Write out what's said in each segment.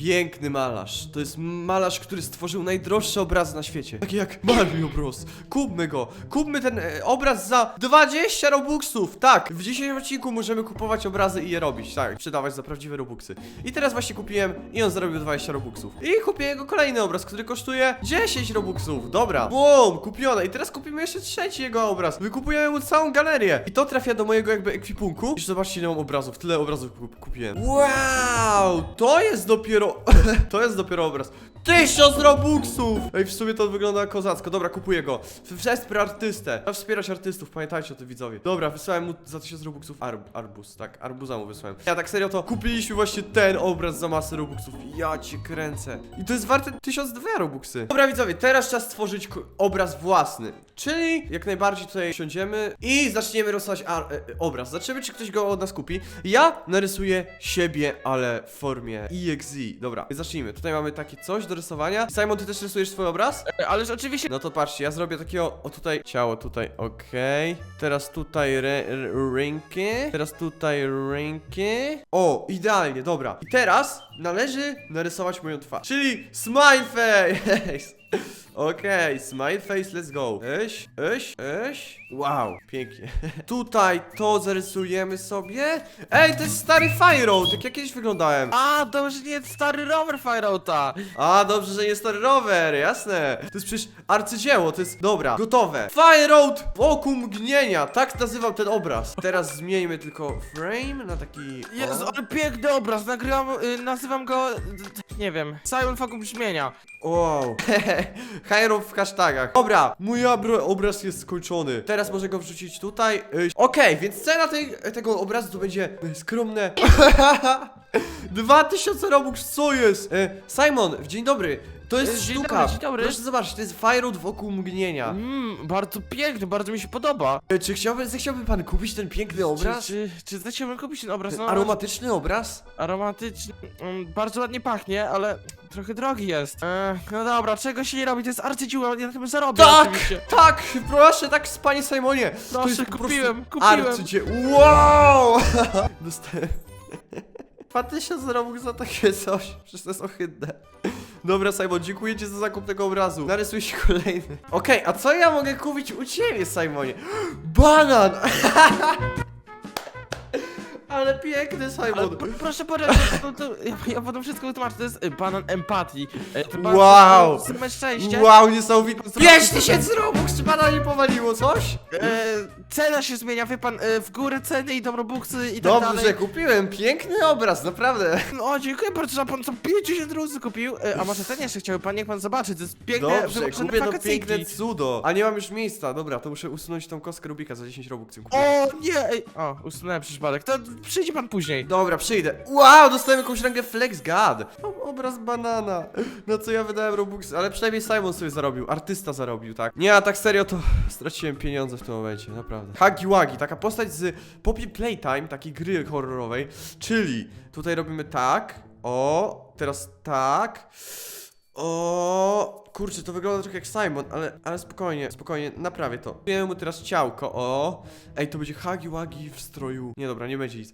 Piękny malarz. To jest malarz, który stworzył najdroższe obrazy na świecie. Takie jak Mario Bros. Kupmy go. Kupmy ten e, obraz za 20 robuxów. Tak, w dzisiejszym odcinku możemy kupować obrazy i je robić. Tak, sprzedawać za prawdziwe robuxy. I teraz właśnie kupiłem i on zarobił 20 robuxów. I kupię jego kolejny obraz, który kosztuje 10 robuxów. Dobra. Boom, kupione. I teraz kupimy jeszcze trzeci jego obraz. Wykupujemy mu całą galerię. I to trafia do mojego jakby ekwipunku. I zobaczcie ile mam obrazów. Tyle obrazów kup- kupiłem. Wow, to jest dopiero... to jest dopiero obraz. Tysiąc robuxów! Ej, w sumie to wygląda kozacko. Dobra, kupuję go. Wesprę artystę. Trzeba wspierać artystów, pamiętajcie o tym widzowie. Dobra, wysłałem mu za tysiąc robuxów ar arbuz, tak, arbuza mu wysłałem. Ja tak serio to kupiliśmy właśnie ten obraz za masę robuxów. Ja cię kręcę. I to jest warte 1002 robuxy. Dobra, widzowie, teraz czas stworzyć obraz własny. Czyli jak najbardziej tutaj siądziemy i zaczniemy rysować e, e, obraz. Zobaczymy, czy ktoś go od nas kupi. Ja narysuję siebie, ale w formie EXE. Dobra, zacznijmy. Tutaj mamy takie coś do rysowania. Simon, ty też rysujesz swój obraz? E, Ależ oczywiście. No to patrzcie, ja zrobię takiego, o tutaj, ciało tutaj, okej. Teraz tutaj re, r- ręki, teraz tutaj ręki. O, idealnie, dobra. I teraz należy narysować moją twarz, czyli smile face. Okej, smile face, let's go. Eś, eś, eś. Wow, pięknie. Tutaj to zarysujemy sobie. Ej, to jest stary Fire Road, tak jak kiedyś wyglądałem. A, to już nie stary rower Fireouta. A, dobrze, że jest to rower, jasne. To jest przecież arcydzieło, to jest, dobra, gotowe. Fire Road wokół mgnienia, tak nazywał ten obraz. Teraz zmieńmy tylko frame na taki... Jezu, o. ale piękny obraz. Nagrywam, y, nazywam go, y, nie wiem, Simon Fakum brzmienia. Wow. Hajrów w hashtagach. Dobra, mój abro- obraz jest skończony. Teraz może go wrzucić tutaj. Okej, więc cena tej, tego obrazu to będzie yy, skromne. 2000 robux, co jest? E, Simon, dzień dobry. To jest dzień sztuka. dobry, dzień dobry. Proszę zobaczyć, to jest Fire Road wokół mgnienia. Mmm, bardzo piękny, bardzo mi się podoba. E, Czy chciałby, zechciałby pan kupić ten piękny obraz? Czy, czy, czy zechciałbym kupić ten obraz? Ten No, aromatyczny obraz? aromatyczny. Mm, bardzo ładnie pachnie, ale trochę drogi jest. E, no dobra, czego się nie robi? To jest arcydzieło, ja na tym zarobię Tak! oczywiście. Tak! Proszę, tak, panie Simonie! to Proszę, jest po prostu kupiłem, kupiłem. Arcydzie... Wow! Dostałem... 2000 robux za takie coś. Przecież to jest ohydne. Dobra, Simon, dziękuję ci za zakup tego obrazu. Narysuj się kolejny. Okej, a co ja mogę kupić u ciebie, Simonie? Banan! Ale piękny, Ale Simon. pr proszę poczekać, to, to, ja, ja potem wszystko wytłumaczę, to jest y, banan empatii. E, to banan- Wow. Same szczęście. Wow, niesamowite. Zrobił- 5000 robux! Czy pana nie powaliło coś? E, cena się zmienia, wie pan, e, w górę ceny idą robuxy i tak Dobrze, dalej. kupiłem. Piękny obraz, naprawdę. O, dziękuję bardzo, że pan co 50 robuxów kupił. E, a może ten jeszcze chciałby pan, niech pan zobaczy, to jest piękne, Dobrze, wymarzone kupię to wakacyjki. piękne cudo. A nie mam już miejsca, dobra, to muszę usunąć tą kostkę Rubika za 10 robuxów. kupię. O, nie, ej. O, usunąłem przypadek, to przyjdzie pan później. Dobra, przyjdę. Wow, dostałem jakąś rangę Flex God. O, obraz banana. Na co ja wydałem Robux, ale przynajmniej Simon sobie zarobił. Artysta zarobił, tak? Nie, a tak serio to straciłem pieniądze w tym momencie, naprawdę. Hagi Wagi, taka postać z Poppy Playtime, takiej gry horrorowej. Czyli tutaj robimy tak. O, teraz tak. O, kurczę, to wygląda trochę jak Simon, ale, ale spokojnie, spokojnie, naprawię to. Dajemy mu teraz ciałko, o. Ej, to będzie Hagi Wagi w stroju. Nie, dobra, nie będzie nic.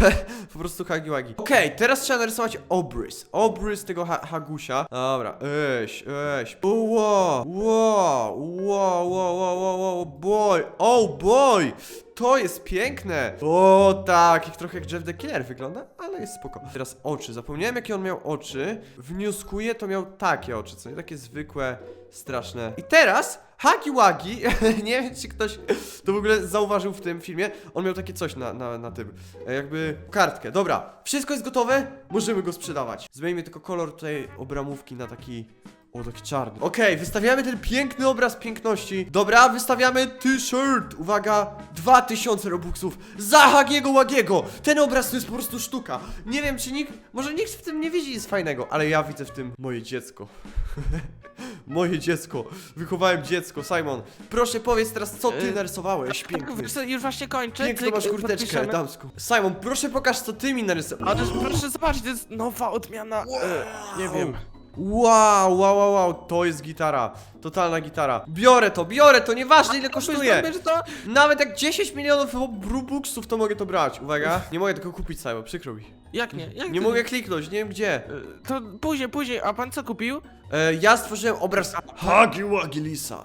po prostu Hagi Wagi. Okej, teraz trzeba narysować obrys. Obrys tego ha Hagusia. Dobra, eś, eś. Wow, wow, wow, wow, wow, wow, wow, boy. Oh boy! To jest piękne! O tak, jak trochę jak Jeff the Killer wygląda, ale jest spoko. Teraz oczy, zapomniałem jakie on miał oczy. Wnioskuję, to miał takie oczy, co nie takie zwykłe, straszne. I teraz Hagi Wagi, nie wiem czy ktoś to w ogóle zauważył w tym filmie, on miał takie coś na, na, na tym, e, jakby kartkę. Dobra, wszystko jest gotowe, możemy go sprzedawać. Zmieńmy tylko kolor tutaj obramówki na taki o, taki czarny. Okej, wystawiamy ten piękny obraz piękności. Dobra, wystawiamy t-shirt. Uwaga, 2000 robuxów za Hagiego Łagiego. Ten obraz to jest po prostu sztuka. Nie wiem, czy nikt, może nikt w tym nie widzi nic fajnego, ale ja widzę w tym moje dziecko. moje dziecko. Wychowałem dziecko. Simon, proszę powiedz teraz, co ty narysowałeś. Tak, Piękny. wiesz co, już właśnie kończę. Piękną cyk, masz kurteczkę, podpiszemy. damską. Simon, proszę pokaż, co ty mi narysowałeś. A też proszę zobaczyć, to jest nowa odmiana, e, nie wiem. Wow, wow, wow, wow, to jest gitara. Totalna gitara. Biorę to, biorę to, nieważne ile kosztuje. To? Nawet jak 10 milionów Robuxów, to mogę to brać. Uwaga, nie mogę tego kupić Simon, przykro mi. Jak nie? Jak Nie to mogę kliknąć, nie wiem gdzie. E, To później, później, a pan co kupił? E, ja stworzyłem obraz Hagi Wagi Lisa.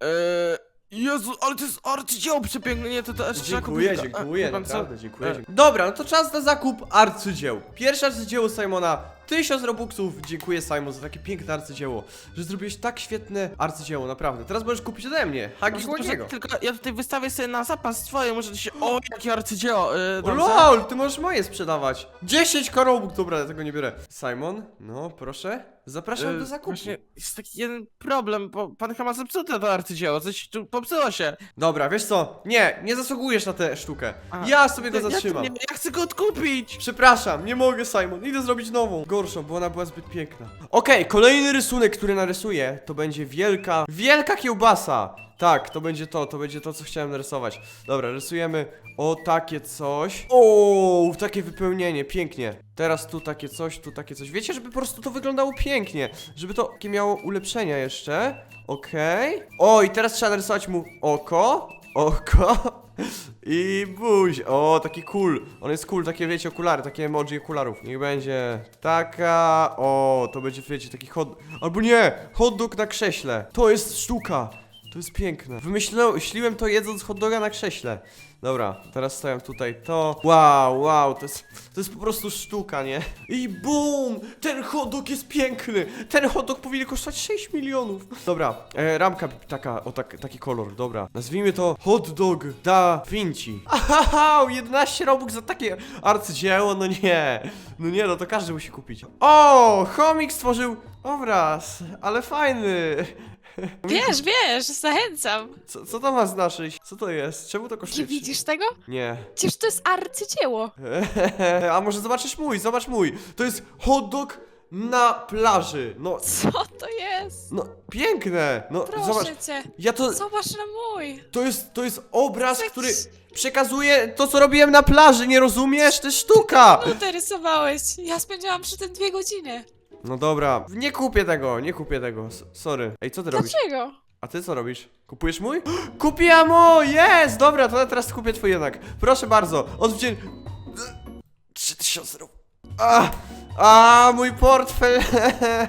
Eee, Jezu, ale to jest arcydzieło przepiękne, nie, to to aż trzeba Dziękuję, kupić. A, dziękuję, wie pan co? naprawdę, dziękuję. E, dziękuję. Dobra, no to czas na zakup arcydzieł. Pierwsze arcydzieło Simona, 1000 robuxów. Dziękuję Simon za takie piękne arcydzieło, że zrobiłeś tak świetne arcydzieło, naprawdę. Teraz możesz kupić ode mnie, Hagi Wagiego. tylko ja tutaj wystawię sobie na zapas twoje, może to się... O, jakie arcydzieło! Yy, O dobrze? lol, ty możesz moje sprzedawać. 10 korobuk, dobra, ja tego nie biorę. Simon, no proszę, zapraszam E, do zakupu. Właśnie jest taki jeden problem, bo pan chyba ma zepsute to arcydzieło, coś tu popsuło się. Dobra, wiesz co, nie, nie zasługujesz na tę sztukę. Ja sobie go to zatrzymam. nie? Ja chcę go odkupić! Przepraszam, nie mogę, Simon. Idę zrobić nową. Gorszą, bo ona była zbyt piękna. Okej, kolejny rysunek, który narysuję, to będzie wielka, wielka kiełbasa. Tak, to będzie to, to będzie to, co chciałem narysować. Dobra, rysujemy o takie coś. O, takie wypełnienie, pięknie. Teraz tu takie coś, tu takie coś. Wiecie, żeby po prostu to wyglądało pięknie. Żeby to takie miało ulepszenia jeszcze. Okej. O, i teraz trzeba narysować mu oko. Oko. I buź. O, taki cool. On jest cool, takie wiecie, okulary, takie emoji okularów. Niech będzie taka. O, to będzie, wiecie, taki hot. Albo nie! Hot dog na krześle. To jest sztuka. To jest piękne. Wymyśliłem to jedząc hot doga na krześle. Dobra, teraz stawiam tutaj to. Wow, wow, to jest, to jest po prostu sztuka, nie? I bum! Ten hot dog jest piękny! Ten hot dog powinien kosztować 6 milionów. Dobra, e, ramka taka, o tak, taki kolor, dobra. Nazwijmy to hot dog da Vinci. Aha, 11 robux za takie arcydzieło, no nie. No nie, no to każdy musi kupić. O, chomik stworzył obraz, ale fajny. Wiesz, wiesz, zachęcam. Co, co to ma znaczyć? Co to jest? Czemu to Nie kosztuje? widzisz tego? Nie. Przecież to jest arcydzieło. A może zobaczysz mój, zobacz mój. To jest hot dog na plaży. No, Co to jest? no, piękne. No, Proszę zobacz. cię. Ja to, Zobacz na mój. to jest, to jest obraz, Jakiś- który przekazuje to, co robiłem na plaży, nie rozumiesz? To jest sztuka. Nutę rysowałeś. Ja spędziłam przy tym dwie godziny. No dobra, nie kupię tego, nie kupię tego. S- Sorry. Ej, co ty robisz? Dlaczego? A ty co robisz? Kupujesz mój? Kupiłem mój! Jest! Dobra, to ja teraz kupię twój jednak. Proszę bardzo, odwdzień... 3000 rub... A, a, mój portfel!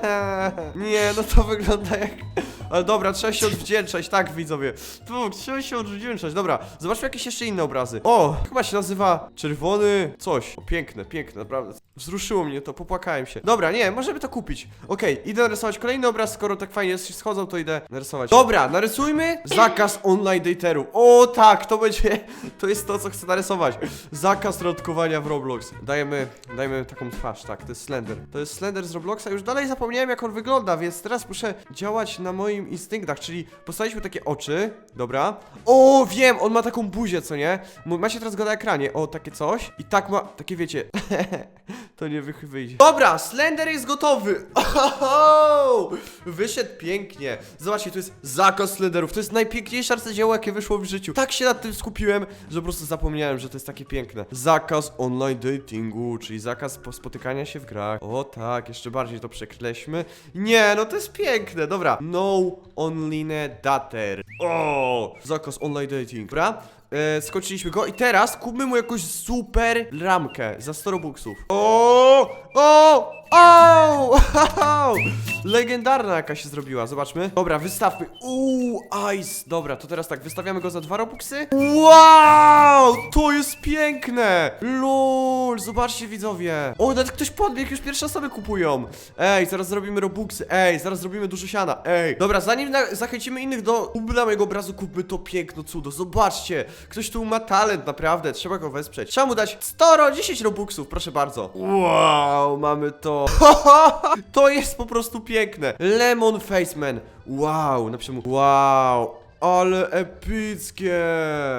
Nie, no to wygląda jak... Ale dobra, trzeba się odwdzięczać, tak widzowie. Tu, trzeba się odwdzięczać. Dobra, zobaczmy jakieś jeszcze inne obrazy. O, chyba się nazywa czerwony coś. O, piękne, piękne, naprawdę. Wzruszyło mnie to, popłakałem się. Dobra, nie, możemy to kupić. Okej, idę narysować kolejny obraz, skoro tak fajnie się schodzą, to idę narysować. Dobra, narysujmy zakaz online dateru. O tak, to będzie, to jest to, co chcę narysować. Zakaz randkowania w Roblox. Dajemy, dajemy taką twarz, tak, to jest Slender. To jest Slender z Robloxa, już dalej zapomniałem jak on wygląda, więc teraz muszę działać na moim instynktach, czyli postawiliśmy takie oczy, dobra. O, wiem, on ma taką buzię, co nie? M- Macie teraz go na ekranie, o, takie coś. I tak ma, takie wiecie, to nie wych- wyjdzie. Dobra, Slender jest gotowy. Oho! Wyszedł pięknie. Zobaczcie, to jest zakaz Slenderów. To jest najpiękniejsze arcydzieło, jakie wyszło w życiu. Tak się nad tym skupiłem, że po prostu zapomniałem, że to jest takie piękne. Zakaz online datingu, czyli zakaz po- spotykania się w grach. O tak, jeszcze bardziej to przekreślmy. Nie, no to jest piękne. Dobra. No online dater. O! Zakaz online dating. Dobra. E, skończyliśmy go i teraz kupmy mu jakąś super ramkę za 100 robuxów. O! O! O! Legendarna jakaś się zrobiła, zobaczmy. Dobra, wystawmy. Uuu, ice. Dobra, to teraz tak, wystawiamy go za dwa robuxy. Wow! To jest piękne! LOL, zobaczcie widzowie. O, nawet ktoś podbiegł, już pierwsze osoby kupują. Ej, zaraz zrobimy robuxy. Ej, zaraz zrobimy dużo siana. Ej. Dobra, zanim zachęcimy innych do kupna mojego obrazu, kupmy to piękno cudo. Zobaczcie, ktoś tu ma talent, naprawdę. Trzeba go wesprzeć. Trzeba mu dać 100, ro- 10 robuxów, proszę bardzo. Wow, mamy to. To jest po prostu piękne. Lemon Face Man. Wow, napiszmy mu. Wow. Ale epickie!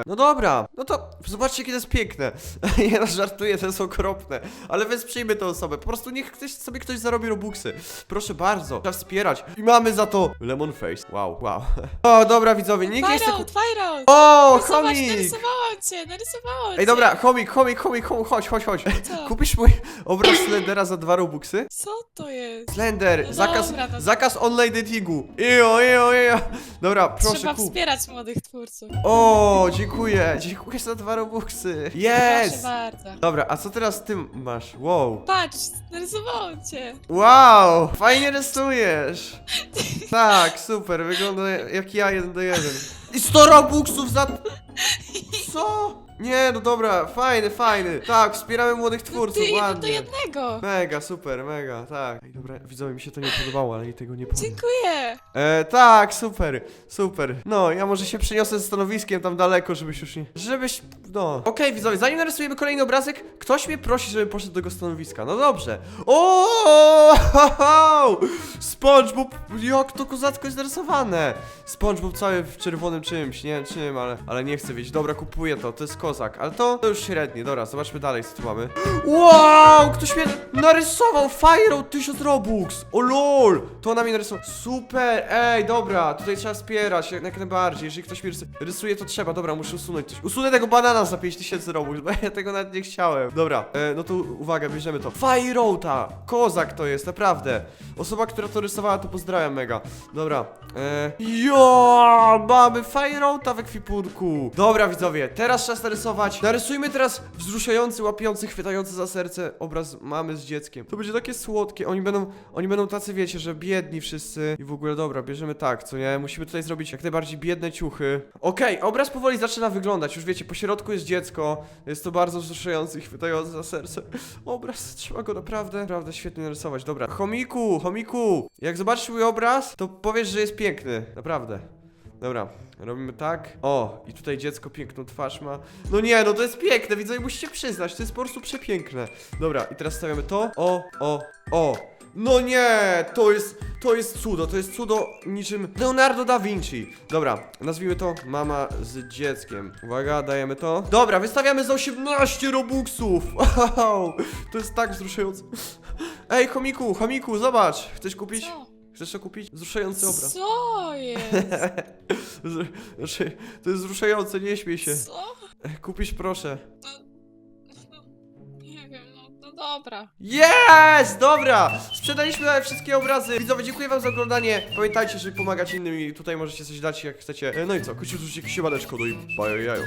No dobra, no to zobaczcie, jakie to jest piękne. Ja żartuję, to jest okropne. Ale wesprzyjmy tę osobę. Po prostu niech ktoś, sobie ktoś zarobi robuxy. Proszę bardzo, trzeba wspierać. I mamy za to lemon face. Wow, wow. O, dobra widzowie, nikt nie chce... Ku-! O, zobacz, chomik! narysowałam cię, narysowałam cię! Ej, dobra, chomik, chomik, chomik, chomik, chodź, chodź, chodź. Co? Kupisz mój obraz Slendera za dwa robuxy? Co to jest? Slender, No zakaz, dobra, no- zakaz online datingu. Ijo, ijo, ijo. Dobra, proszę Trzeba kup. Wspierać młodych twórców. O, dziękuję, dziękuję za dwa robuxy. Proszę bardzo. Dobra, a co teraz ty masz? Wow. Patrz, narysowałam cię. Wow, fajnie rysujesz. Tak, super, wygląda jak ja jeden do jeden. I 100 robuxów za... Co? Nie, no dobra, fajny, fajny. Tak, wspieramy młodych No twórców, ty, jeden do ładnie. jednego. Mega, super, mega, tak. Ej, dobra, widzowie, mi się to nie podobało, ale i tego nie powiem. Dziękuję. E, tak, super, super. No, ja może się przeniosę ze stanowiskiem tam daleko, żebyś już nie... Żebyś... no. Okej, widzowie, zanim narysujemy kolejny obrazek, ktoś mnie prosi, żebym poszedł do tego stanowiska. No dobrze. O! SpongeBob, jak to kozacko jest narysowane. SpongeBob cały w czerwonym czymś, nie wiem czym, ale, ale nie chcę wiedzieć. Dobra, kupuję to, to jest kozak, ale to, to już średnie. Dobra, zobaczmy dalej, co tu mamy. Wow, ktoś mnie narysował Fire 1000 Robux. O lol, to ona mnie narysował. Super, ej, dobra, tutaj trzeba wspierać, jak, najbardziej. Jeżeli ktoś mi rysuje, to trzeba. Dobra, muszę usunąć coś. Usunę tego banana za 5000 Robux, bo ja tego nawet nie chciałem. Dobra, e, no to uwaga, bierzemy to. Fireota, kozak to jest, naprawdę. Osoba, która to rysowała, to pozdrawiam mega. Dobra, e, jo, mamy Fireota w ekwipunku. Dobra, widzowie, teraz czas narysować. Narysujmy teraz wzruszający, łapiący, chwytający za serce obraz mamy z dzieckiem. To będzie takie słodkie. Oni będą, oni będą tacy, wiecie, że biedni wszyscy. I w ogóle, dobra, bierzemy tak, co nie? Musimy tutaj zrobić jak najbardziej biedne ciuchy. Okej, obraz powoli zaczyna wyglądać. Już wiecie, po środku jest dziecko. Jest to bardzo wzruszający chwytający za serce. Obraz, trzeba go naprawdę, naprawdę świetnie narysować. Dobra, chomiku, chomiku, jak zobaczysz mój obraz, to powiesz, że jest piękny. Naprawdę. Dobra, robimy tak. O, i tutaj dziecko piękną twarz ma. No nie, no to jest piękne, widzowie, musicie przyznać, to jest po prostu przepiękne. Dobra, i teraz stawiamy to. O, o, o. No nie, to jest, to jest cudo, to jest cudo niczym Leonardo da Vinci. Dobra, nazwijmy to mama z dzieckiem. Uwaga, dajemy to. Dobra, wystawiamy za 18 robuxów. Wow, to jest tak wzruszające. Ej, chomiku, chomiku, zobacz, chcesz kupić? Co? Chcesz to kupić? Wzruszający obraz. Co jest? Znaczy, to jest wzruszające, nie śmiej się. Co? Kupisz proszę. Nie wiem, no, no dobra. Jest! Dobra! Sprzedaliśmy wszystkie obrazy. Widzowie, dziękuję wam za oglądanie. Pamiętajcie, żeby pomagać innym i tutaj możecie coś dać jak chcecie. E, No i co? Kończycie, siemaneczko, no i bajo jajo.